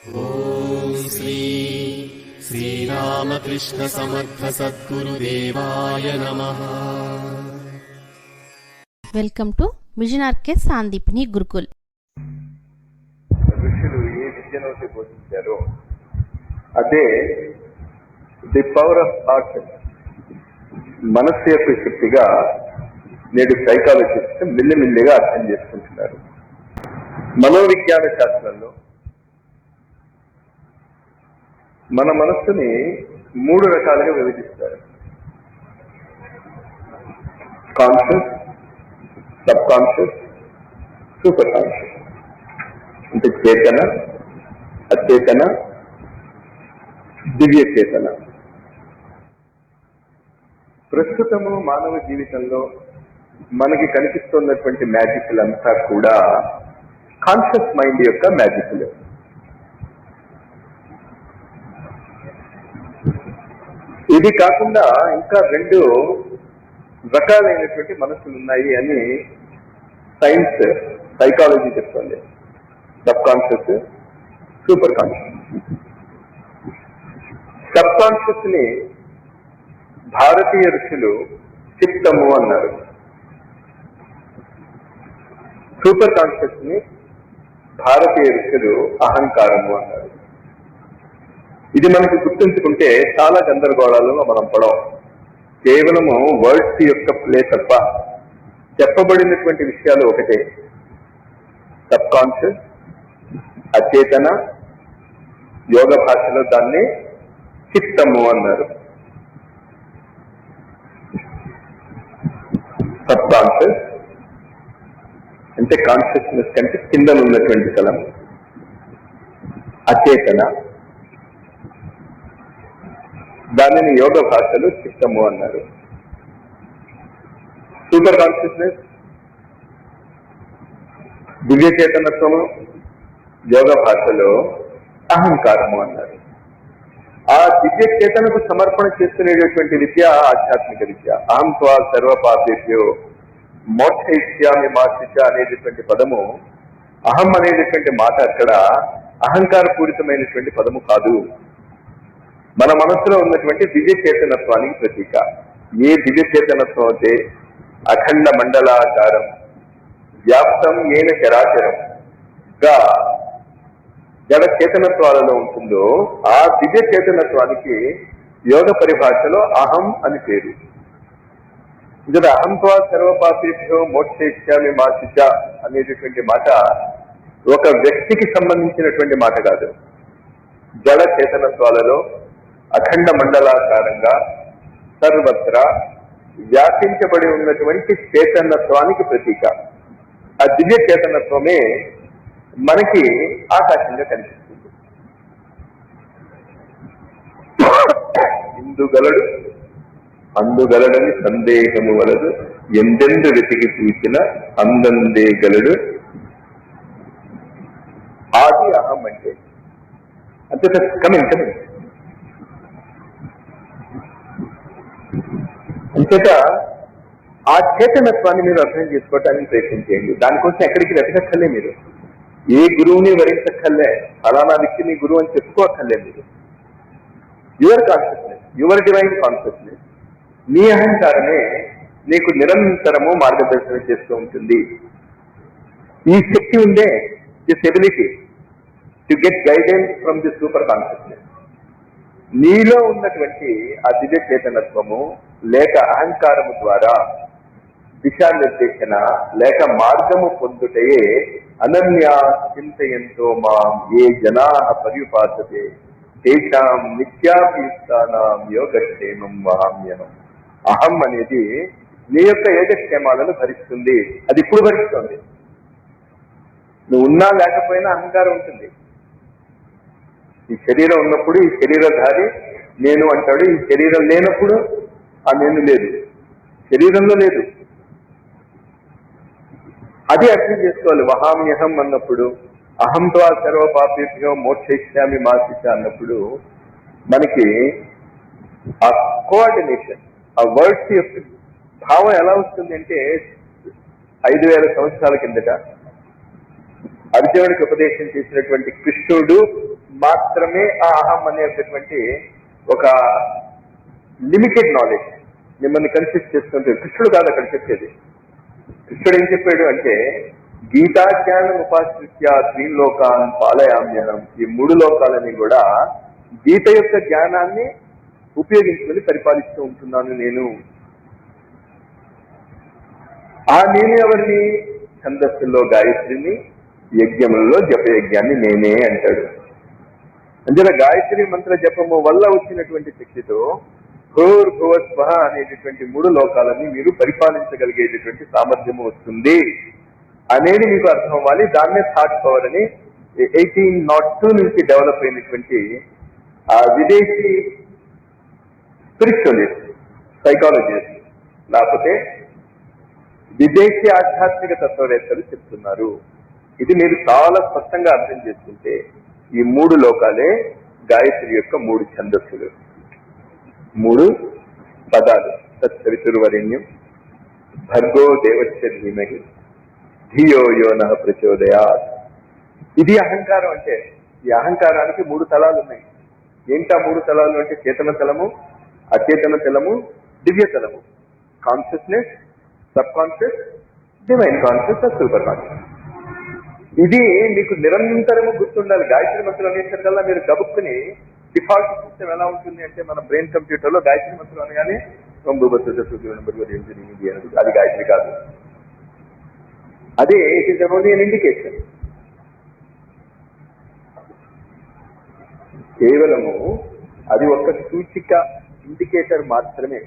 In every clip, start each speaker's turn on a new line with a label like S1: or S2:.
S1: ॐ श्री श्रीरामकृष्णसमर्थसद्गुरुदेवाय नमः
S2: welcome to mission RK Sandipani Gurukul
S3: ఋషులు ఏ విద్యనైతే బోధించారో అదే ది పవర్ ఆఫ్ థాట్ మనస్సు యొక్క శక్తిగా నేడు సైకాలజిస్ట్ మిల్లిమిల్లిగా అర్థం చేసుకుంటున్నారు మనోవిజ్ఞాన శాస్త్రంలో మన మనస్సుని మూడు రకాలుగా విభజిస్తారు. Conscious sub conscious super conscious అంటే చేతన అచేతన దివ్య చేతన ప్రస్తుతము మానవ జీవితంలో మనకి కనిపిస్తున్నటువంటి మ్యాజిక్లంతా కూడా కాన్షియస్ మైండ్ యొక్క మ్యాజిక్లు ఇది కాకుండా ఇంకా రెండు రకాలైనటువంటి మనసులు ఉన్నాయి అని సైన్స్ సైకాలజీ చెప్తుంది. Subconscious super conscious. సబ్ కాన్షియస్ని భారతీయ ఋషులు చిత్తము అన్నారు. సూపర్ కాన్షియస్ని భారతీయ ఋషులు అహంకారము అన్నారు. ఇది మనకి గుర్తుంచుకుంటే చాలా గందరగోళాలలో మనం పడం కేవలము వర్డ్స్ యొక్క ప్లే తప్ప చెప్పబడినటువంటి విషయాలు ఒకటే. సబ్ కాన్షియస్ అచేతన యోగ భాషలో దాన్ని చిత్తము అన్నారు. సబ్ కాన్షియస్ అంటే కాన్షియస్నెస్ కంటే కింద ఉన్నటువంటి స్థలం అచేతన దానిని యోగ భాషలో చిత్తము అన్నారు. సూపర్ కాన్షియస్నెస్ దివ్యచేతనత్వము యోగ భాషలో అహంకారము అన్నారు. ఆ దివ్య చేతనకు సమర్పణ చేస్తున్నటువంటి విద్య ఆధ్యాత్మిక విద్య. అహం త్వా సర్వపాపేభ్యో మోక్షయిష్యామి ఇష్యామి అనేటటువంటి పదము అహం అనేటటువంటి మాట అక్కడ అహంకార పూరితమైనటువంటి పదము కాదు. మన మనసులో ఉన్నటువంటి దివ్య చేతనత్వానికి ప్రతీక. ఏ దివ్య చేతనత్వం అయితే అఖండ మండలాకారం వ్యాప్తం ఏన చరాచరం. గా జడ చేతనత్వాలలో ఉంటుందో ఆ దివ్య చేతనత్వానికి యోగ పరిభాషలో అహం అని పేరు. ఇక్కడ అహంత్వా సర్వపాపేభ్యో మోక్షేష్యామి మాసిచ అనేటటువంటి మాట ఒక వ్యక్తికి సంబంధించినటువంటి మాట కాదు. జడ చేతనత్వాలలో అఖండ మండలాకారంగా సర్వత్రా వ్యాపించబడి ఉన్నటువంటి చేతనత్వానికి ప్రతీక. ఆ దివ్య చేతనత్వమే మనకి ఆకాశంగా కనిపిస్తుంది. ఇందుగలడు అందుగలడని సందేహము వలదు. ఎందెందు వెతికి చూసిన అందందే గలడు. ఆది అహం అంటే అంతే కమింగ్ కమింగ్. అంచేత ఆ చేతనత్వాన్ని మీరు అర్థం చేసుకోవటానికి ప్రయత్నం చేయండి. దానికోసం ఎక్కడికి వెతకక్కర్లే మీరు. ఏ గురువుని వరించక్కర్లే ఫలానా వ్యక్తిని గురువు అని చెప్పుకోక్కర్లే మీరు. Your consciousness your divine consciousness మీ అహంకారమే నీకు నిరంతరము మార్గదర్శనం చేస్తూ ఉంటుంది. ఈ శక్తి ఉందే this ability to get guidance from the super consciousness నీలో ఉన్నటువంటి ఆ దివ్య చేతనత్వము లేక అహంకారము ద్వారా దిశానిర్దేశన లేక మార్గము పొందుటయే అనన్యా చింతయంతో మాం ఏ జనా పర్యుపాసతే. తేషాం నిత్యాభియుక్తానాం యోగక్షేమం మహామ్యనం అహం అనేది నీ యొక్క యోగక్షేమాలను భరిస్తుంది. అది ఇప్పుడు భరిస్తుంది. నువ్వు ఉన్నా లేకపోయినా అహంకారం ఉంటుంది. ఈ శరీరం ఉన్నప్పుడు ఈ శరీరధారి నేను అంటాడు ఈ శరీరం లేనప్పుడు ఆ నేను లేదు. శరీరంలో లేదు. అది అర్థం చేసుకోవాలి. వహామ్యహం అన్నప్పుడు అహంతో సర్వ పాపేభ్యో మోక్షిష్యామి మాసిష అన్నప్పుడు మనకి ఆ కోఆర్డినేషన్ ఆ వర్డ్స్ యొక్క భావం ఎలా వస్తుంది అంటే ఐదు వేల సంవత్సరాల కిందట అర్జునుడికి ఉపదేశం చేసినటువంటి కృష్ణుడు మాత్రమే ఆ అహం అనేటటువంటి ఒక లిమిటెడ్ నాలెడ్జ్ మిమ్మల్ని కన్సిస్ట్ చేస్తుంటే కృష్ణుడు కాదు అక్కడ చెప్పేది. కృష్ణుడు ఏం చెప్పాడు అంటే గీతాజ్ఞానం జ్ఞానం ఉపాశ్రిత్య త్రీలోకాన్ పాలయామ్యహం. ఈ మూడు లోకాలని కూడా గీత యొక్క జ్ఞానాన్ని ఉపయోగించుకొని పరిపాలిస్తూ ఉంటున్నాను నేను. ఆ నేను ఎవరిని? ఛందస్సుల్లో గాయత్రిని యజ్ఞములలో జపయజ్ఞాన్ని నేనే అంటాడు. అంజన గాయత్రి మంత్ర జపము వల్ల వచ్చినటువంటి శక్తితో భూర్ భువ అనేటటువంటి మూడు లోకాలని మీరు పరిపాలించగలిగేటటువంటి సామర్థ్యము వస్తుంది అనేది మీకు అర్థం అవ్వాలి. దాన్నే థాట్ పవర్ అని ఎయిటీన్ నాట్ టూ నుంచి డెవలప్ అయినటువంటి ఆ విదేశీ స్పిరిచువలిస్ట్ సైకాలజిస్ట్ లేకపోతే విదేశీ ఆధ్యాత్మిక తత్వవేత్తలు చెప్తున్నారు. ఇది మీరు చాలా స్పష్టంగా అర్థం చేసుకుంటే ఈ మూడు లోకాలే గాయత్రి యొక్క మూడు ఛందస్సులు. మూడు పదాలు. తత్సవితుర్వరేణ్యం భర్గో దేవస్య ధీమహి. ధియో యోన ప్రచోదయా ఇది అహంకారం అంటే ఈ అహంకారానికి మూడు తలాలు ఉన్నాయి. ఏంటా మూడు తలాలు అంటే? చేతన తలము అచేతన తలము దివ్య తలము. Consciousness subconscious divine conscious super conscious ఇది మీకు నిరంతరము గుర్తుండాలి. గాయత్రి మంత్రం అనేసరికల్లా మీరు గబుక్కుని డిఫాల్ట్ సిస్టమ్ ఎలా ఉంటుంది అంటే మన బ్రెయిన్ కంప్యూటర్లో గాయత్రి మంత్రం అనగానే అది గాయత్రి కాదు. అదే it is only an indication కేవలము అది ఒక సూచిక ఇండికేటర్ మాత్రమే.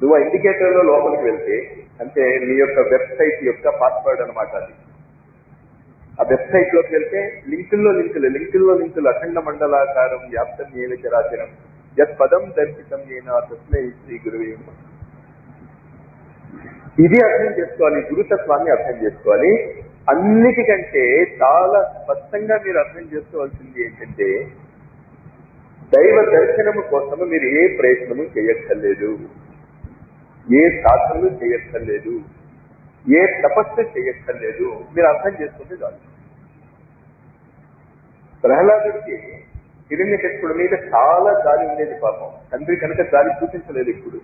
S3: నువ్వు ఆ ఇండికేటర్లో లోపలికి వెళ్తే అంటే నీ యొక్క వెబ్సైట్ యొక్క పాస్వర్డ్ అనమాట అది. ఆ వెబ్సైట్లోకి వెళ్తే లింకుల్లో లింకులు లింకుల్లో లింకులు అఖండ మండలాకారం వ్యాప్తం ఏమి చరాచరం యత్ పదం దర్శితం నేను తస్మై శ్రీ గురువే ఇది అర్థం చేసుకోవాలి గురుతత్వాన్ని అర్థం చేసుకోవాలి. అన్నిటికంటే చాలా స్పష్టంగా మీరు అర్థం చేసుకోవాల్సింది ఏంటంటే దైవ దర్శనము కోసము మీరు ఏ ప్రయత్నము చేయక్కర్లేదు. ఏ సాధనలు చేయక్కర్లేదు. ఏ తపస్సు చేయక్కర్లేదు మీరు అర్థం చేసుకుంటే చాలు. ప్రహ్లాదుడికి హిరణ్యకశిపుడి మీద చాలా జాలి ఉండేది పాపం. తండ్రి కనుక జాలి చూపించలేదు ఇప్పుడు.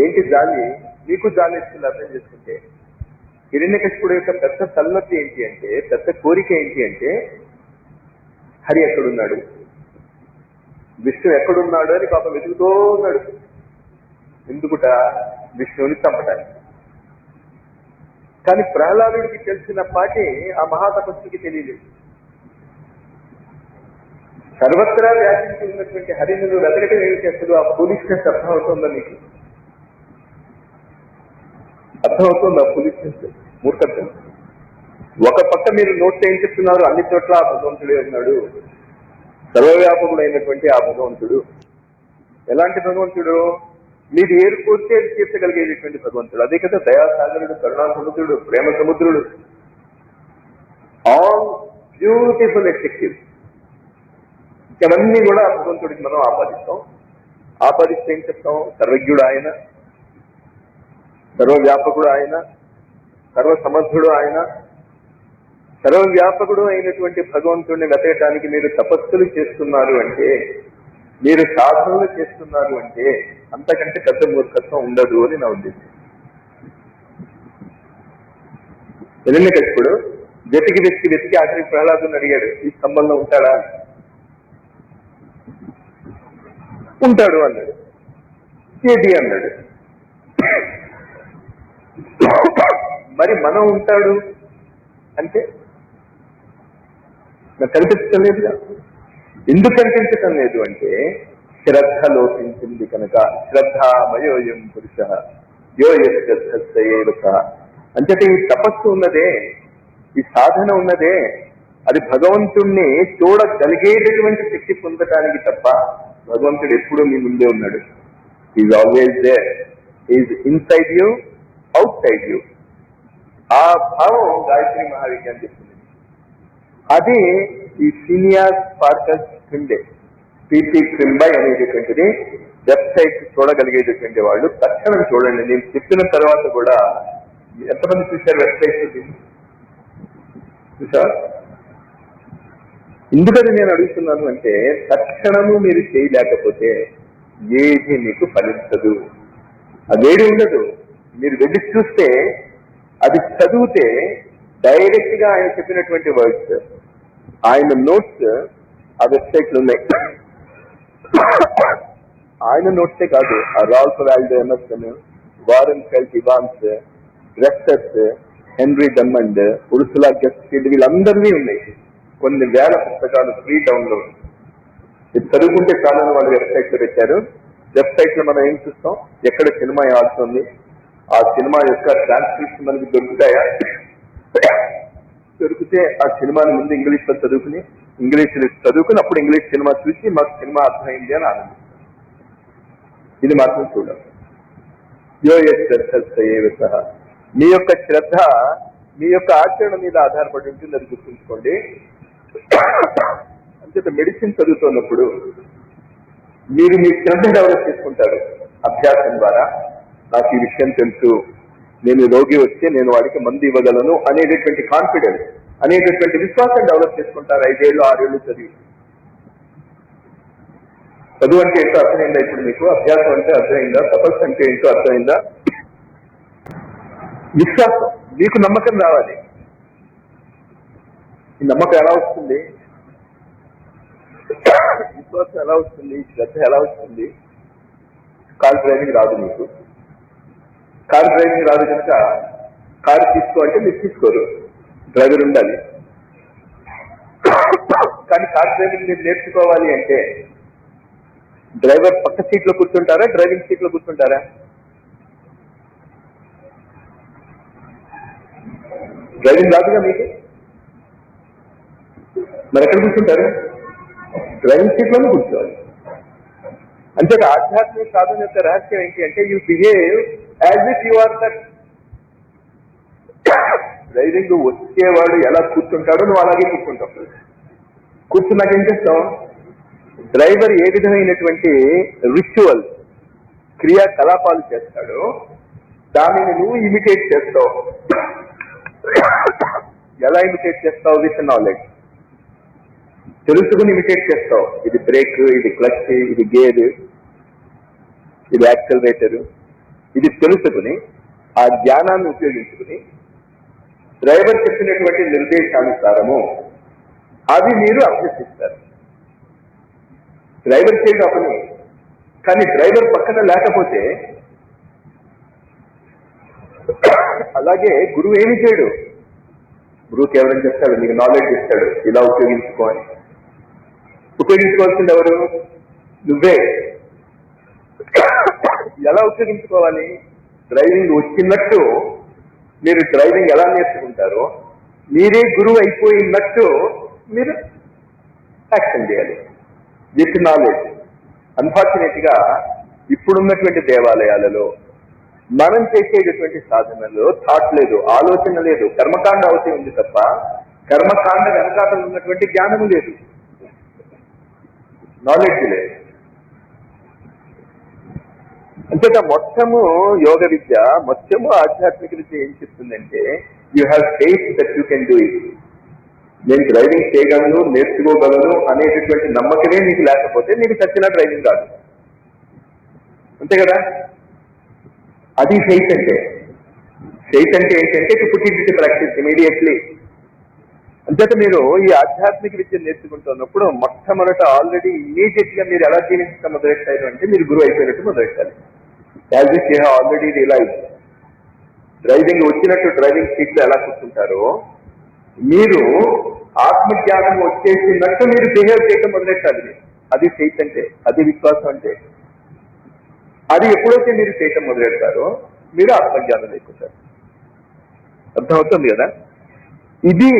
S3: ఏంటి జాలి? నీకు జాలి ఇస్తుంది అర్థం చేసుకుంటే. హిరణ్యకశిపుడు యొక్క పెద్ద తలనొప్పి ఏంటి అంటే పెద్ద కోరిక ఏంటి అంటే హరి ఎక్కడున్నాడు? విష్ణు ఎక్కడున్నాడు అని పాపం వెతుకుతూ ఉన్నాడు. ఎందుకుట? విష్ణువుని చంపటానికి. కానీ ప్రహ్లాదుడికి తెలిసిన పాటి ఆ మహాతపస్సుకి తెలియలేదు. సర్వత్రా వ్యాపించి ఉన్నటువంటి హరిణులు వెతకటం ఏమిటి అసలు? ఆ పోలీస్నెస్ అర్థమవుతుందా నీకు? అర్థమవుతుంది ఆ పోలీస్నెస్ మూర్ఖత్వం. ఒక పక్క మీరు నోట్ ఏం చెప్తున్నారు? అన్ని చోట్ల ఆ భగవంతుడే ఉన్నాడు. సర్వవ్యాపకుడు అయినటువంటి ఆ భగవంతుడు. ఎలాంటి భగవంతుడు? మీరు ఏడు కోరితే అది తీర్చగలిగేటటువంటి భగవంతుడు. అదే కదా దయాసాగరుడు కరుణా సముద్రుడు ప్రేమ సముద్రుడు ఆల్ బ్యూటిఫుల్ ఎక్సెక్టివ్ ఇవన్నీ కూడా భగవంతుడికి మనం ఆపాదిస్తాం. ఆపాదిస్తే ఏం చెప్తాం? సర్వజ్ఞుడు ఆయన సర్వవ్యాపకుడు ఆయన సర్వసమర్థుడు ఆయన. సర్వవ్యాపకుడు అయినటువంటి భగవంతుడిని వెతకటానికి మీరు తపస్సులు చేస్తున్నారు అంటే మీరు సాధనలు చేస్తున్నారు అంటే అంతకంటే పెద్ద మూర్ఖత్వం ఉండదు అని నా ఉద్దేశం. హిరణ్యకశిపుడు వెతికి వెతికి వెతికి ఆఖరికి ప్రహ్లాదుని అడిగాడు ఈ స్తంభంలో ఉంటాడా? ఉంటాడు అన్నాడు. ఏది? అన్నాడు. మరి మనం ఉంటాడు? అంటే నాకు కనిపించడం ఎందుకు కనిపించటం లేదు అంటే శ్రద్ధ లోపించింది కనుక శ్రద్ధామయోయం పురుష యో శ్రద్ధ అంతటి ఈ తపస్సు ఉన్నదే ఈ సాధన ఉన్నదే అది భగవంతుణ్ణి చూడగలిగేటటువంటి శక్తి పొందటానికి తప్ప భగవంతుడు ఎప్పుడూ మీ ముందే ఉన్నాడు. Is always there is inside you outside you ఆ భావం గాయత్రి మహావిజ్ఞానం చెప్తుంది. అది ఈ సీనియర్ పార్కస్ క్రిండే పీపీ క్రింబై అనేటటువంటిది వెబ్సైట్ చూడగలిగేటటువంటి వాళ్ళు తక్షణం చూడండి. నేను చెప్పిన తర్వాత కూడా ఎంతమంది చూశారు వెబ్సైట్ చూసారు ఎందుకని నేను అడుగుతున్నాను అంటే తక్షణము మీరు చేయలేకపోతే ఏది మీకు ఫలించదు. అదేది ఉండదు. మీరు వెళ్ళి చూస్తే అది చదివితే డైరెక్ట్గా ఆయన చెప్పినటువంటి వర్డ్స్ ఆయన నోట్స్ ఆ వెబ్సైట్లు ఉన్నాయి. ఆయన నోట్సే కాదు ఆ Ralph Waldo Emerson Warren Felt Evans రెక్టర్స్ Henry Drummond Ursula గెస్టిడ్ వీళ్ళందరినీ ఉన్నాయి. కొన్ని వేల పుస్తకాలు ఫ్రీ డౌన్లోడ్. ఇది చదువుకుంటే చాలా వాళ్ళు వెబ్సైట్లో పెట్టారు. వెబ్సైట్లో మనం ఏం చూస్తాం? ఎక్కడ సినిమా ఆడుతుంది? ఆ సినిమా యొక్క ట్రాన్స్క్రిప్షన్ మనకి దొరుకుతాయా? దొరికితే ఆ సినిమాని ముందు ఇంగ్లీష్లో చదువుకుని ఇంగ్లీష్ చదువుకుని అప్పుడు ఇంగ్లీష్ సినిమా చూసి మాకు సినిమా అర్థమైంది అని ఆనందిస్తాం. ఇది మాత్రం చూడాలి యో శ్రద్ధ మీ యొక్క శ్రద్ధ మీ యొక్క ఆచరణ మీద ఆధారపడి ఉంటుంది అది గుర్తుంచుకోండి. అంచేత మెడిసిన్ చదువుతున్నప్పుడు మీరు మీ శ్రద్ధ డెవలప్ చేసుకుంటారు అభ్యాసం ద్వారా. నాకు ఈ విషయం తెలుసు. నేను రోగి వస్తే నేను వాడికి మందు ఇవ్వగలను అనేటటువంటి కాన్ఫిడెన్స్ అనేటటువంటి విశ్వాసం డెవలప్ చేసుకుంటారు ఐదేళ్ళు ఆరేళ్ళు చదివి. చదువు అంటే ఏంటో అర్థమైందా ఇప్పుడు మీకు? అభ్యాసం అంటే అర్థమైందా? తపస్సు అంటే ఏంటో అర్థమైందా? విశ్వాసం. మీకు నమ్మకం రావాలి. ఈ నమ్మకం ఎలా వస్తుంది? విశ్వాసం ఎలా వస్తుంది? శ్రద్ధ ఎలా వస్తుంది? కాల్ డ్రైవింగ్ రాదు మీకు. కార్ డ్రైవింగ్ రాదు కనుక కారు తీసుకో అంటే మీరు తీసుకోరు. డ్రైవర్ ఉండాలి. కానీ కార్ డ్రైవింగ్ మీరు నేర్చుకోవాలి అంటే డ్రైవర్ పక్క సీట్లో కూర్చుంటారా డ్రైవింగ్ సీట్లో కూర్చుంటారా? డ్రైవింగ్ రాదుగా మీకు? మరి ఎక్కడ కూర్చుంటారు? డ్రైవింగ్ సీట్లోనే కూర్చోవాలి. అంటే ఆధ్యాత్మిక సాధన యొక్క రహస్యం ఏంటి అంటే you behave as it you are that driving వచ్చేవాడు ఎలా కూర్చుంటాడో నువ్వు అలాగే కూర్చుంటావు. కూర్చున్నాక ఏం చేస్తావు? డ్రైవర్ ఏ విధమైనటువంటి రిచువల్ క్రియాకలాపాలు చేస్తాడో దానిని నువ్వు ఇమిటేట్ చేస్తావు. ఎలా ఇమిటేట్ చేస్తావు? విత్ నాలెడ్జ్ తెలుసుకుని ఇమిటేట్ చేస్తావు. ఇది బ్రేక్ ఇది క్లచ్ ఇది గేర్ ఇది యాక్సలరేటర్ ఇది తెలుసుకుని ఆ జ్ఞానాన్ని ఉపయోగించుకుని డ్రైవర్ చెప్పినటువంటి నిర్దేశానుసారము అవి మీరు అభ్యసిస్తారు. డ్రైవర్ చేయడం పని కానీ డ్రైవర్ పక్కన లేకపోతే అలాగే గురువు ఏమి చేయడు. గురువు కేవలం చెప్తాడు మీకు నాలెడ్జ్ ఇస్తాడు ఇలా ఉపయోగించుకో అని ఉపయోగించుకోవాల్సింది ఎవరు? నువ్వే. ఎలా ఉపయోగించుకోవాలి? డ్రైవింగ్ వచ్చినట్టు మీరు డ్రైవింగ్ ఎలా నేర్చుకుంటారో మీరే గురువు అయిపోయినట్టు మీరు యాక్షన్ చేయాలి. With knowledge. అన్ఫార్చునేట్గా ఇప్పుడున్నటువంటి దేవాలయాలలో మనం చేసేటటువంటి సాధనలో థాట్ లేదు ఆలోచన లేదు కర్మకాండ అవతి ఉంది తప్ప కర్మకాండ వెనకాటలు ఉన్నటువంటి జ్ఞానము లేదు. నాలెడ్జ్ లేదు. అంతట మొత్తము యోగ విద్య మొత్తము ఆధ్యాత్మిక విద్య ఏం చెప్తుందంటే you have faith that you can do it నేను డ్రైవింగ్ చేయగలను నేర్చుకోగలను అనేటటువంటి నమ్మకమే మీకు లేకపోతే మీకు చచ్చిన డ్రైవింగ్ కాదు. అంతే కదా? అది ఫెయిత్ అంటే. ఫెయిత్ అంటే ఏంటంటే to put it practice immediately అంతేత మీరు ఈ ఆధ్యాత్మిక విద్య నేర్చుకుంటున్నప్పుడు మొట్టమొదట ఆల్రెడీ ఇమీడియట్గా మీరు ఎలా జీవించడం మొదలెట్టారు అంటే మీరు గురువు అయిపోయినట్టు మొదలెట్టాలి. As it you have already realise driving వచ్చినట్టు డ్రైవింగ్ సీట్లో ఎలా కూర్చుంటారో మీరు ఆత్మజ్ఞానం వచ్చేసినట్టు మీరు బిహేవ్ చేయడం మొదలెట్టాలి. అది ఫెయిత్ అంటే అది విశ్వాసం అంటే. అది ఎప్పుడైతే మీరు చేయటం మొదలెడతారో మీరు ఆత్మజ్ఞానం లేకుంటారు అర్థమవుతుంది కదా? ఇది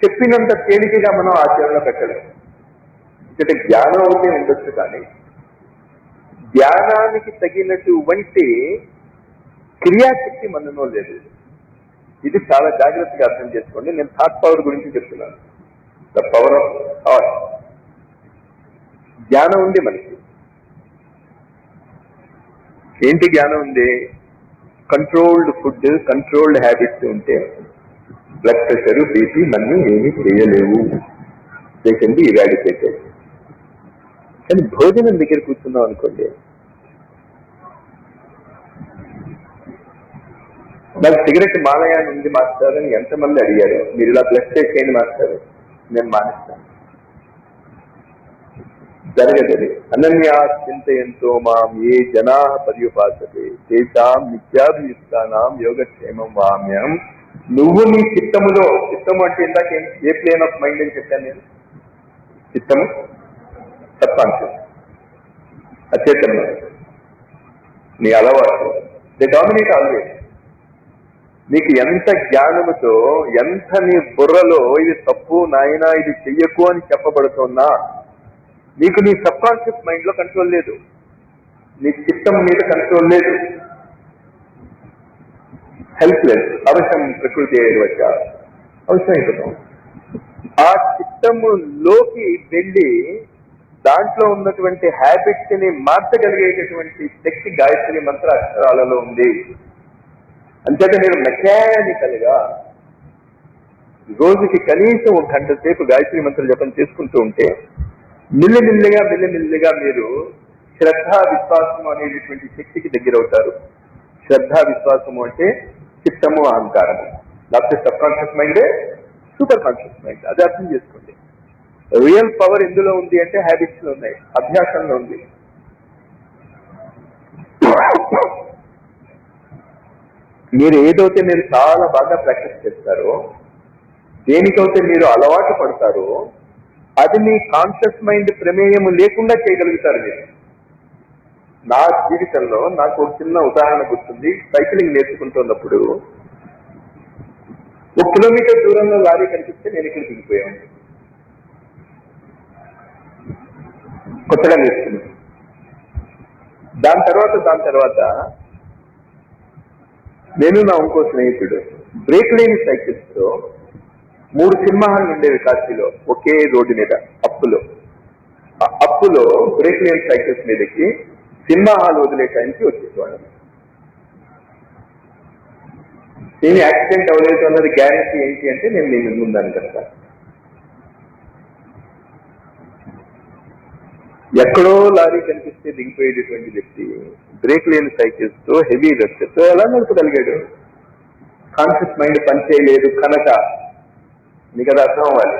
S3: చెప్పినంత తేలికగా మనం ఆచరణలో పెట్టలేము. అంటే జ్ఞానం అయితే ఉండొచ్చు కానీ ధ్యానానికి తగినటువంటి క్రియాశక్తి మనలో లేదు. ఇది చాలా జాగ్రత్తగా అర్థం చేసుకోండి. నేను థాట్ పవర్ గురించి చెప్తున్నాను. The power of thought. జ్ఞానం ఉంది మనకి. ఏంటి జ్ఞానం ఉంది? కంట్రోల్డ్ ఫుడ్ కంట్రోల్డ్ హ్యాబిట్స్ ఉంటే బ్లడ్ ప్రెషర్ బీపీ నన్ను ఏమీ చేయలేవు. దే ఇరాడికేటెడ్ కానీ భోజనం దగ్గర కూర్చున్నాం అనుకోండి. నాకు సిగరెట్ మానేయాలని ఉంది మాస్టర్ అని ఎంతమంది అడిగారు? మీరు ఇలా ప్లస్ చేయండి మాస్టర్. నేను మానేస్తాను. జరగదది అనన్యా చింతయంతో మాం ఏ జనా పర్యుపాసతే. తేషాం నిత్యాభియుక్తానాం యోగక్షేమం వామ్యం. నువ్వు నీ చిత్తములో చిత్తము అంటే ఇందాక ఏ ప్లేన్ ఆఫ్ మైండ్ అని చెప్పాను నేను? చిత్తము? సబ్కాన్షియస్ అచేతన నీ అలవాటు. దే డామినేట్ ఆల్వేస్ నీకు ఎంత జ్ఞానముతో ఎంత నీ బుర్రలో ఇది తప్పు నాయన ఇది చెయ్యకు అని చెప్పబడుతున్నా నీకు నీ సబ్ కాన్షియస్ మైండ్లో కంట్రోల్ లేదు. నీ చిత్తం మీద కంట్రోల్ లేదు. హెల్ప్లెస్. అవసరం ప్రకృతి వచ్చ? అవసరం ఆ చిత్తములోకి వెళ్ళి దాంట్లో ఉన్నటువంటి హ్యాబిట్స్ని మార్చగలిగేటటువంటి శక్తి గాయత్రి మంత్ర అక్షరాలలో ఉంది. అంతేత నేను మెకానికల్గా రోజుకి కనీసం ఒక గంట సేపు గాయత్రి మంత్ర జపం చేసుకుంటూ ఉంటే మిల్లిమిల్లిగా మిల్లిమిల్లిగా మీరు శ్రద్ధ విశ్వాసము అనేటటువంటి శక్తికి దగ్గరవుతారు. శ్రద్ధ విశ్వాసము అంటే చిత్తము అహంకారము. లేకపోతే సబ్ కాన్షియస్ మైండే సూపర్ కాన్షియస్ మైండ్ అది అర్థం చేసుకోండి. రియల్ పవర్ ఎందులో ఉంది అంటే హ్యాబిట్స్లో ఉన్నాయి అభ్యాసంలో ఉంది. మీరు ఏదైతే మీరు చాలా బాగా ప్రాక్టీస్ చేస్తారో దేనికైతే మీరు అలవాటు పడతారో అది మీ కాన్షియస్ మైండ్ ప్రమేయం లేకుండా చేయగలుగుతారు మీరు. నా జీవితంలో నాకు ఒక చిన్న ఉదాహరణ గుర్తుంది. సైక్లింగ్ నేర్చుకుంటున్నప్పుడు ఒక కిలోమీటర్ దూరంలో లారీ కనిపిస్తే నేను ఇక్కడ దిగిపోయాను. కొత్తగా నేర్చుకున్నాను దాని తర్వాత దాని తర్వాత నేను నా ఇంకో స్నేహితుడు బ్రేక్ లేని సైకిల్స్తో మూడు సినిమా హాల్ ఉండేవి కాశీలో ఒకే రోడ్డు మీద అప్పులో. ఆ అప్పులో బ్రేక్ లేని సైకిల్స్ మీదకి సినిమా హాల్ వదిలే టైంకి వచ్చేసేవాళ్ళం. నేను యాక్సిడెంట్ అవ్వలేదు అన్నది గ్యారెంటీ ఏంటి అంటే నేను నేను ముందని కనుక. ఎక్కడో లారీ కనిపిస్తే దిగిపోయేటటువంటి వ్యక్తి బ్రేక్ లేని సైకిల్స్తో హెవీ తో ఎలా నడపగలిగాడు కాన్షియస్ మైండ్ పనిచేయలేదు కనుక మీకు అది అర్థం అవ్వాలి.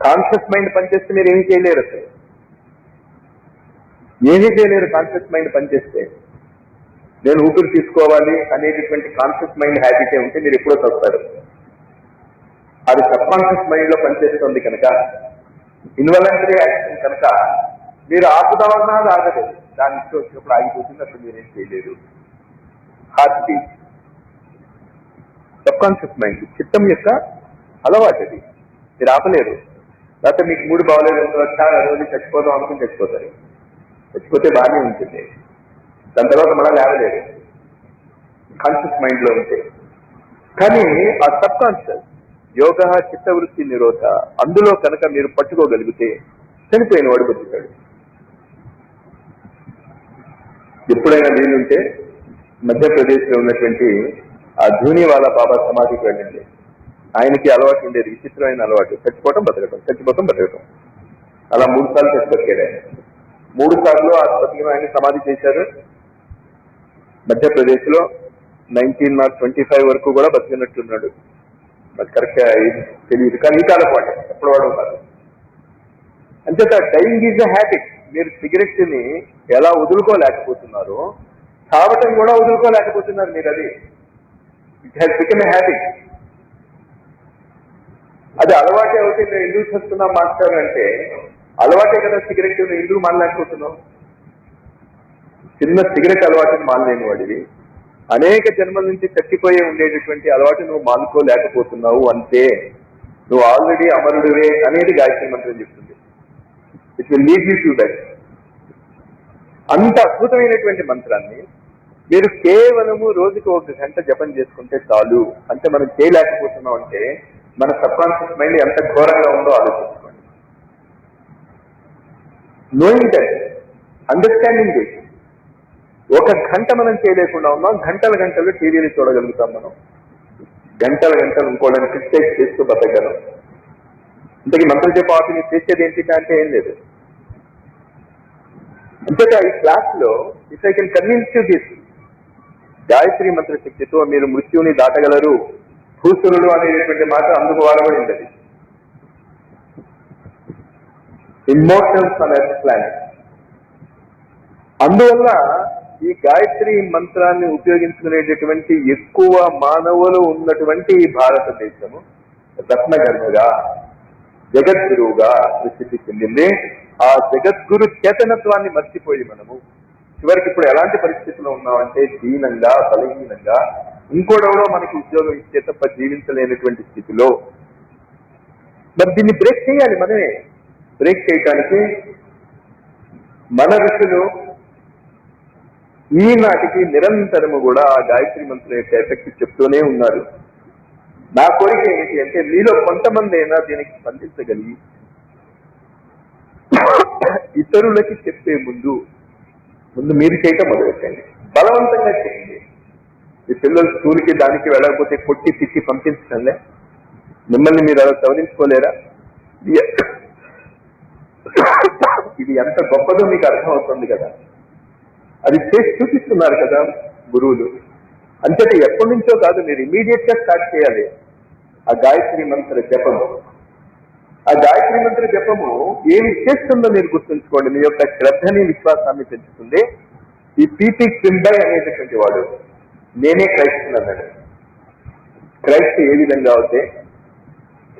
S3: కాన్షియస్ మైండ్ పనిచేస్తే మీరు ఏమీ చేయలేరు అసలు. ఏమీ చేయలేరు కాన్షియస్ మైండ్ పనిచేస్తే నేను ఊపిరి తీసుకోవాలి అనేటటువంటి కాన్షియస్ మైండ్ హ్యాబిటే ఉంటే మీరు ఎప్పుడో చదువుతారు అది సబ్ కాన్షియస్ మైండ్లో పనిచేస్తుంది కనుక ఇన్వలంటరీ యాక్షన్ కనుక మీరు ఆపుదామన్నా అది ఆగదు. దాని ఇష్టం వచ్చినప్పుడు ఆగిపోతుంది అప్పుడు మీరేం చేయలేదు హార్ట్ బీట్ సబ్ మైండ్ చిత్తం యొక్క అలవాటు అది. మీరు ఆపలేరు. లేకపోతే మీకు మూడు బాగలేదు చాలా రోజు చచ్చిపోదాం అనుకుని చచ్చిపోతారు. చచ్చిపోతే బాగానే ఉంటుంది. దాని తర్వాత మనం లేవలేదు కాన్షియస్ మైండ్లో ఉంటే. కానీ ఆ సబ్ కాన్షియస్ యోగ చిత్తవృత్తి నిరోధ అందులో కనుక మీరు పట్టుకోగలిగితే చనిపోయిన వాడు బతుకుతాడు ఎప్పుడైనా వీలుంటే మధ్యప్రదేశ్లో ఉన్నటువంటి ఆ ధూనివాలా బాబా సమాధికి వెళ్ళండి. ఆయనకి అలవాటు ఉండేది విచిత్రమైన అలవాటు. చచ్చిపోవటం బతకటం చచ్చిపోవటం బతకటం. అలా మూడు సార్లు చచ్చి ఆయన. మూడు సార్లు ఆసుపత్రిలో ఆయన సమాధి చేశారు. మధ్యప్రదేశ్లో నైన్టీన్ నాట్ ట్వంటీ ఫైవ్ వరకు కూడా బతికినట్లున్నాడు నాకు కరెక్ట్ తెలియదు కానీ ఈ కాలం వాడే ఎప్పుడు వాడు కాదు అంచేత డైయింగ్ ఈజ్ అ హ్యాబిట్ మీరు సిగరెట్ని ఎలా వదులుకోలేకపోతున్నారో తాగటం కూడా వదులుకోలేకపోతున్నారు మీరు అది it has become a habit అది అలవాటే అవుతుంది. నేను ఎందుకు చేస్తున్నా మాస్టర్ అంటే అలవాటే కదా సిగరెట్ ఎందుకు మానలేకపోతున్నావు? చిన్న సిగరెట్ అలవాటుని మానలేని వాడివి అనేక జన్మల నుంచి తప్పిపోయే ఉండేటటువంటి అలవాటు నువ్వు మానుకోలేకపోతున్నావు అంతే నువ్వు ఆల్రెడీ అమరుడివే అనేది గాయత్రి మంత్రం చెప్తుంది. It will lead you to that అంత అద్భుతమైనటువంటి మంత్రాన్ని మీరు కేవలము రోజుకి ఒక గంట జపం చేసుకుంటే చాలు. అంటే మనం చేయలేకపోతున్నాం అంటే మన సబ్ కాన్షియస్ మైండ్ ఎంత ఘోరంగా ఉందో ఆలోచించుకోండి. నోయింగ్ దట్ అండర్స్టాండింగ్ దిస్ ఒక గంట మనం చేయలేకుండా ఉన్నాం. గంటల గంటలు టీవీని చూడగలుగుతాం మనం. గంటల గంటలు ఇంకోళ్ళని క్రిటిసైజ్ చేస్తూ బతకగలం. ఇంతకీ మంత్ర జపాతిని చేసేది ఏంటి అంటే ఏం లేదు. అంతేకా ఈ క్లాస్లో if I can convince you this Gayatri mantra శక్తితో మీరు మృత్యువుని దాటగలరు భూసురుడు అనేటువంటి మాట అందుకు వాడబడింది. అది ఇమ్మోషన్స్ అనే ప్లానెట్ అందువల్ల ఈ గాయత్రి మంత్రాన్ని ఉపయోగించుకునేటటువంటి ఎక్కువ మానవులు ఉన్నటువంటి భారతదేశము. రత్నగర్భగా జగద్గురువుగా ప్రసిద్ధి చెందింది ఆ జగద్గురు చేతనత్వాన్ని మర్చిపోయి మనము చివరికి ఇప్పుడు ఎలాంటి పరిస్థితిలో ఉన్నామంటే దీనంగా బలహీనంగా ఇంకోడెవరో మనకి ఉద్యోగం ఇచ్చే తప్ప జీవించలేనటువంటి స్థితిలో. మరి దీన్ని బ్రేక్ చేయాలి మనమే. బ్రేక్ చేయటానికి మన ఋషులు ఈనాటికి నిరంతరము కూడా ఆ గాయత్రి మంత్రం యొక్క ఎఫెక్ట్ చెప్తూనే ఉన్నారు. నా కోరిక ఏంటి అంటే మీలో కొంతమంది అయినా దీనికి స్పందించగలిగి ఇతరులకి చెప్పే ముందు ముందు మీరు చేయటం మొదలెట్టండి బలవంతంగా చేయండి. ఈ పిల్లలు స్కూల్కి దానికి వెళ్ళకపోతే కొట్టి తిట్టి పంపించడంలే మిమ్మల్ని మీరు అలా సవరించుకోలేరా? ఇది- ఇది ఎంత గొప్పదో మీకు అర్థమవుతుంది కదా. అది చేసి చూపిస్తున్నారు కదా గురువులు. అంతేత ఎప్పటి నుంచో కాదు మీరు ఇమీడియట్గా స్టార్ట్ చేయాలి. ఆ గాయత్రి మంత్ర జపము. ఆ గాయత్రి మంత్ర జపము ఏమి చేస్తుందో మీరు గుర్తుంచుకోండి. మీ యొక్క శ్రద్ధని విశ్వాసాన్ని పెంచుతుంది. ఈ పీపీ క్వింబై అనేటటువంటి వాడు. నేనే క్రైస్తవుని అన్నాడు. క్రైస్ట్ ఏ విధంగా అయితే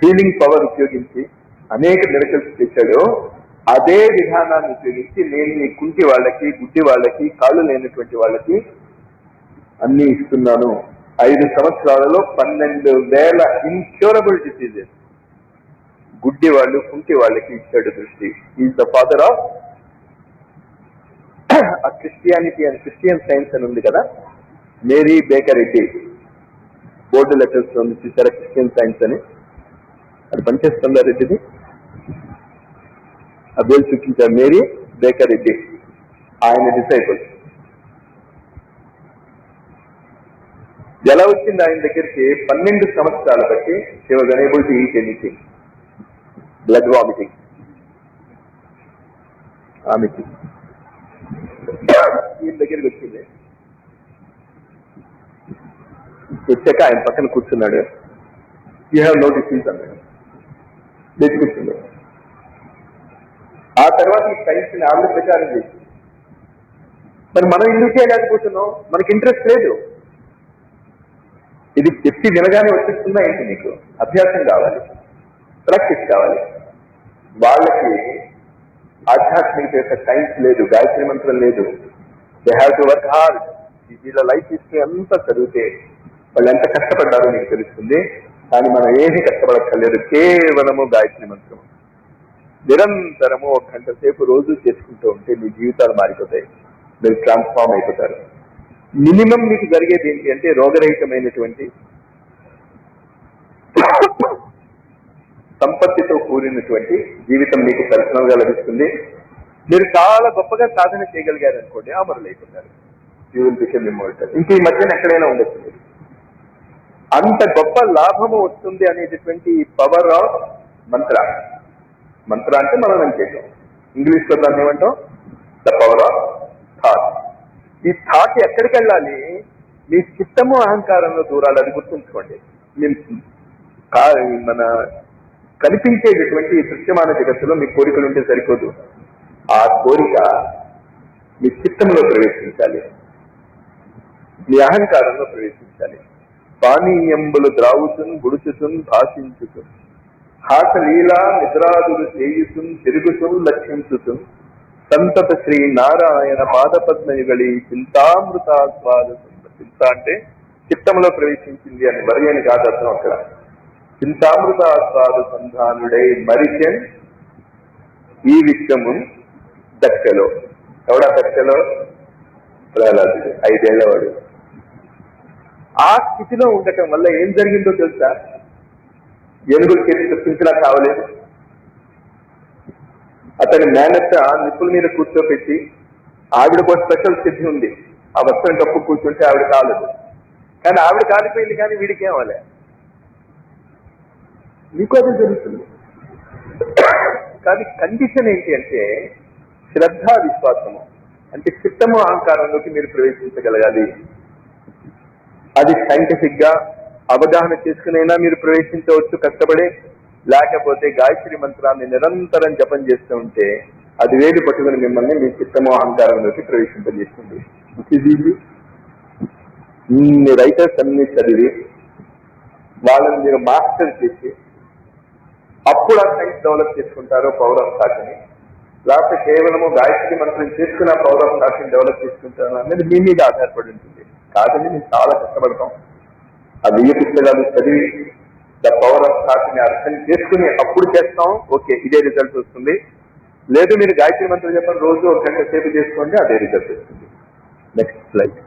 S3: హీలింగ్ పవర్ ఉపయోగించి అనేక మెడికల్స్ చేశాడో అదే విధానాన్ని ఉపయోగించి నేను ఈ కుంటి వాళ్ళకి గుడ్డి వాళ్ళకి కాళ్ళు లేనటువంటి వాళ్ళకి అన్ని ఇస్తున్నాను. ఐదు సంవత్సరాలలో పన్నెండు వేల ఇన్క్యూరబుల్ డిసీజెస్ గుడ్డి వాళ్ళు కుంటి వాళ్ళకి ఇచ్చాడు దృష్టి. Is the father of a Christianity and Christian science అని ఉంది కదా? Mary Baker Eddy bold letters ఉంది చూసారా? క్రిస్టియన్ సైన్స్ అని. అది పనిచేస్తుందా రెడ్డిది? ఆ పేరు చూపించారు మేరీ బేకర్ రెడ్డి ఆయన డిసైపుల్ ఎలా వచ్చింది ఆయన దగ్గరికి? పన్నెండు సంవత్సరాలు బట్టి she was unable to eat anything blood vomiting ఆమెకి ఈయన దగ్గరికి వచ్చింది. వచ్చాక ఆయన పక్కన కూర్చున్నాడు. యూ హ్యావ్ నో డిసీజ్ అన్నాడు లేచి తర్వాత ఈ సైన్స్ని ఆవిడ ప్రచారం చేసింది. మరి మనం ఎందుకు చేయలేకపోతున్నాం? మనకి ఇంట్రెస్ట్ లేదు. ఇది చెప్పి వినగానే వచ్చేస్తుందా ఏంటి నీకు? అభ్యాసం కావాలి. ప్రాక్టీస్ కావాలి. వాళ్ళకి ఆధ్యాత్మిక యొక్క సైన్స్ లేదు గాయత్రి మంత్రం లేదు. They have to work hard వీళ్ళ లైఫ్ హిస్టరీ అంతా చదివితే వాళ్ళు ఎంత కష్టపడ్డారో నీకు తెలుస్తుంది. కానీ మనం ఏమీ కష్టపడక్కర్లేదు. కేవలము గాయత్రి మంత్రం. నిరంతరము ఒక గంట సేపు రోజు చేసుకుంటూ ఉంటే మీ జీవితాలు మారిపోతాయి. మీరు ట్రాన్స్ఫార్మ్ అయిపోతారు. మినిమం మీకు జరిగేది ఏంటి అంటే రోగరహితమైనటువంటి సంపత్తితో కూడినటువంటి జీవితం మీకు పర్సనల్గా లభిస్తుంది. మీరు చాలా గొప్పగా సాధన చేయగలిగారు అనుకోండి అమరులు అయిపోతారు. యూ విల్ బికమ్ ఇమ్మోర్టల్ ఇంక ఈ మధ్యన ఎక్కడైనా ఉండొచ్చు మీరు. అంత గొప్ప లాభము వస్తుంది అనేటటువంటి పవర్ ఆఫ్ మంత్ర మంత్ర అంటే మనం చేయటం. ఇంగ్లీష్లో దాన్ని ఏమంటాం? ద పవర్ ఆఫ్ థాట్ ఈ థాట్ ఎక్కడికి వెళ్ళాలి? మీ చిత్తము అహంకారంలో దూరాలి. అది గుర్తుంచుకోండి. మన కనిపించేటటువంటి దృశ్యమాన జగత్తులో మీ కోరికలు ఉంటే సరిపోదు. ఆ కోరిక మీ చిత్తంలో ప్రవేశించాలి. మీ అహంకారంలో ప్రవేశించాలి. పానీయంబులు ద్రావుతున్ గుడుచుతున్ భాషించుతున్ హాసలీలా నిద్రాదులు చేయుతున్ తిరుగుతూ లక్షించుతున్ సంతత శ్రీ నారాయణ పాదపద్మయుగళి చింతామృతాస్వాదు చింత అంటే చిత్తంలో ప్రవేశించింది అని మరి అని కాదు అర్థం అక్కడ. చింతామృతాస్వాదు సంధానుడై మరిచెన్ ఈ విశ్వము దక్షలో ఎవడా దక్షలో ప్రహ్లాదుడు. ఐదేళ్ళవాడు ఆ స్థితిలో ఉండటం వల్ల ఏం జరిగిందో తెలుసా? ఏనుగులు తప్పించినా కావలేదు. అతని మేనత్త నిప్పుల మీద కూర్చోపెట్టి ఆవిడకు ఒక స్పెషల్ సిద్ధి ఉంది. ఆ వస్త్రం కప్పు కూర్చుంటే ఆవిడ కాలేదు. కానీ ఆవిడ కాలిపోయింది కానీ వీడికి ఏమలే మీకు అదే జరుగుతుంది. కానీ కండిషన్ ఏంటి అంటే శ్రద్ధ విశ్వాసము అంటే చిత్తము అహంకారంలోకి మీరు ప్రవేశించగలగాలి. అది సైంటిఫిక్గా అవగాహన చేసుకునైనా మీరు ప్రవేశించవచ్చు కష్టపడి లేకపోతే గాయత్రి మంత్రాన్ని నిరంతరం జపం చేస్తూ ఉంటే అది వేలు పట్టుకుని మిమ్మల్ని మీ చిత్తము అహంకారంలోకి ప్రవేశింపజేస్తుంది. ఇన్ని రైటర్స్ అన్ని చదివి వాళ్ళని మీరు మాస్టర్ చేసి అప్పుడు ఆ సైన్స్ డెవలప్ చేసుకుంటారు ఆఫ్ థాట్ని లేకపోతే కేవలము గాయత్రి మంత్రం చేసుకున్న ఆఫ్ థాట్ని డెవలప్ చేసుకుంటారు అనేది మీ మీద ఆధారపడి ఉంటుంది. కాదండి మేము చాలా కష్టపడతాం. ఆ వెయ్యి పుస్తకాలు చదివి ద పవర్ ఆఫ్ థాట్ని అర్థం చేసుకుని అప్పుడు చేస్తాం. ఓకే ఇదే రిజల్ట్ వస్తుంది. లేదు మీరు గాయత్రి మంత్రం చెప్పండి రోజు ఒక గంట సేపు చేసుకోండి అదే రిజల్ట్ వస్తుంది. నెక్స్ట్ స్లైడ్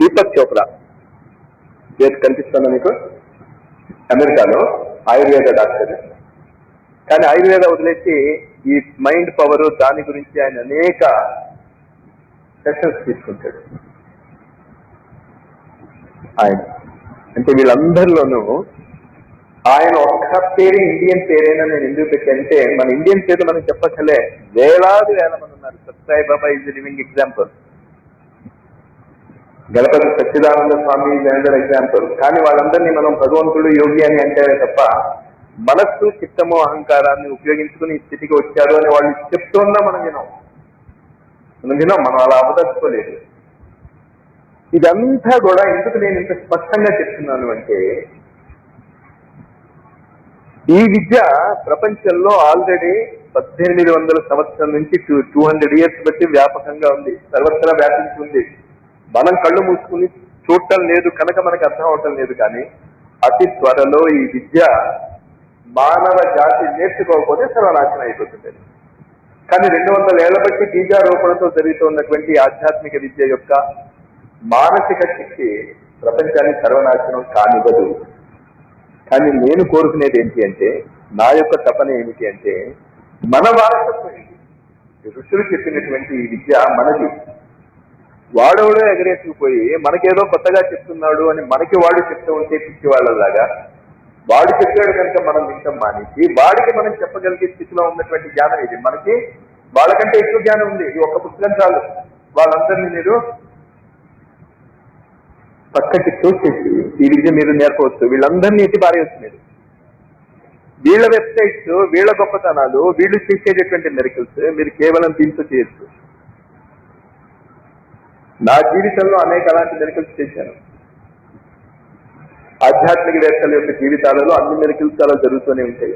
S3: దీపక్ చోప్రా పేరు కనిపిస్తుందా మీకు? అమెరికాలో ఆయుర్వేద డాక్టర్. కానీ ఆయుర్వేద వదిలేసి ఈ మైండ్ పవర్ దాని గురించి ఆయన అనేక సెషన్స్ తీసుకుంటాడు. ఆయన అంటే వీళ్ళందరిలోనూ ఆయన ఒక్క పేరు ఇండియన్ పేరేనా నేను ఎందుకు పెట్టంటే మన ఇండియన్ పేరు మనం చెప్పచ్చలే వేలాది వేల మంది ఉన్నారు. Sathya Sai Baba is living example Ganapathy Sachchidananda Swami is example కానీ వాళ్ళందరినీ మనం భగవంతుడు యోగి అని అంటారే తప్ప మనస్సు చిత్తము అహంకారాన్ని ఉపయోగించుకుని ఈ స్థితికి వచ్చారు అని వాళ్ళు చెప్తున్నా మనం వినాం. మనం వినాం మనం అలా అవదర్చుకోలేదు ఇదంతా కూడా ఎందుకు నేను ఇంత స్పష్టంగా చెప్తున్నాను అంటే ఈ విద్య ప్రపంచంలో ఆల్రెడీ పద్దెనిమిది వందల సంవత్సరం నుంచి టూ టూ హండ్రెడ్ ఇయర్స్ బట్టి వ్యాపకంగా ఉంది సర్వత్రా వ్యాపించి ఉంది. మనం కళ్ళు మూసుకుని చూడటం లేదు కనుక మనకు అర్థం అవటం లేదు కానీ అతి త్వరలో ఈ విద్య మానవ జాతి నేర్చుకోకపోతే సర్వనాశనం అయిపోతుంది కానీ రెండు వందల ఏళ్ళ బట్టి బీజారోపణతో జరుగుతున్నటువంటి ఆధ్యాత్మిక విద్య యొక్క మానసిక శక్తి ప్రపంచాన్ని సర్వనాశనం కానివ్వదు. కానీ నేను కోరుకునేది ఏంటి అంటే నా యొక్క తపన ఏమిటి అంటే మన వారసత్వం ఋషులు చెప్పినటువంటి ఈ విద్య మనది. వాడవడో ఎగరేసుకుపోయి మనకేదో కొత్తగా చెప్తున్నాడు అని మనకి వాడు చెప్తూ ఉంటే పిచ్చి వాళ్ళలాగా వాడు చెప్పాడు కనుక మనం వింటాం మానేసి వాడికి మనం చెప్పగలిగే స్థితిలో ఉన్నటువంటి జ్ఞానం ఇది. మనకి వాళ్ళకంటే ఎక్కువ జ్ఞానం ఉంది. ఇది ఒక్క పుస్తకం చాలు. వాళ్ళందరినీ మీరు పక్కకి చూసేసి ఈ విద్య మీరు నేర్పవచ్చు. వీళ్ళందరినీ ఎట్టి పారేయచ్చు మీరు. వీళ్ళ వెబ్సైట్స్ వీళ్ళ గొప్పతనాలు వీళ్ళు చేసేటటువంటి మెరికల్స్ మీరు కేవలం దీంతో చేయొచ్చు. నా జీవితంలో అనేక అలాంటి మెరికల్స్ చేశాను. ఆధ్యాత్మిక వేత్తల యొక్క జీవితాలలో అన్ని మెరికల్స్ అలా జరుగుతూనే ఉంటాయి.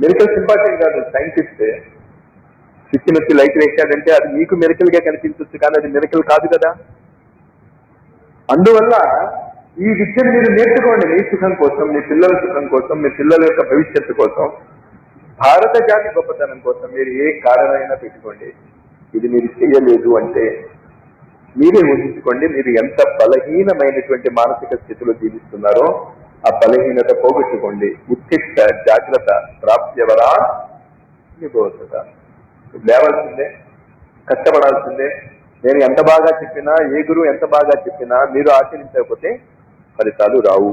S3: మెరికల్స్ ఇంపార్టెంట్ కాదు సైంటిస్ట్. శిక్షణ నొచ్చి లైట్ వేశాడంటే అది మీకు మెరికల్గా కనిపించవచ్చు కానీ అది మెరికల్ కాదు కదా. అందువల్ల ఈ విద్యను మీరు నేర్చుకోండి మీ సుఖం కోసం మీ పిల్లల సుఖం కోసం మీ పిల్లల యొక్క భవిష్యత్తు కోసం. భారత జాతి గొప్పతనం కోసం మీరు ఏ కారణమైనా పెట్టుకోండి. ఇది మీరు చేయలేదు అంటే మీరే ఊహించుకోండి మీరు ఎంత బలహీనమైనటువంటి మానసిక స్థితిలో జీవిస్తున్నారో ఆ బలహీనత పోగొట్టుకోండి. ఉత్తిష్ట జాగ్రత్త ప్రాప్త్యవరా నిబోధత లేవాల్సిందే కష్టపడాల్సిందే. నేను ఎంత బాగా చెప్పినా ఏ గురువు ఎంత బాగా చెప్పినా మీరు ఆచరించకపోతే ఫలితాలు రావు.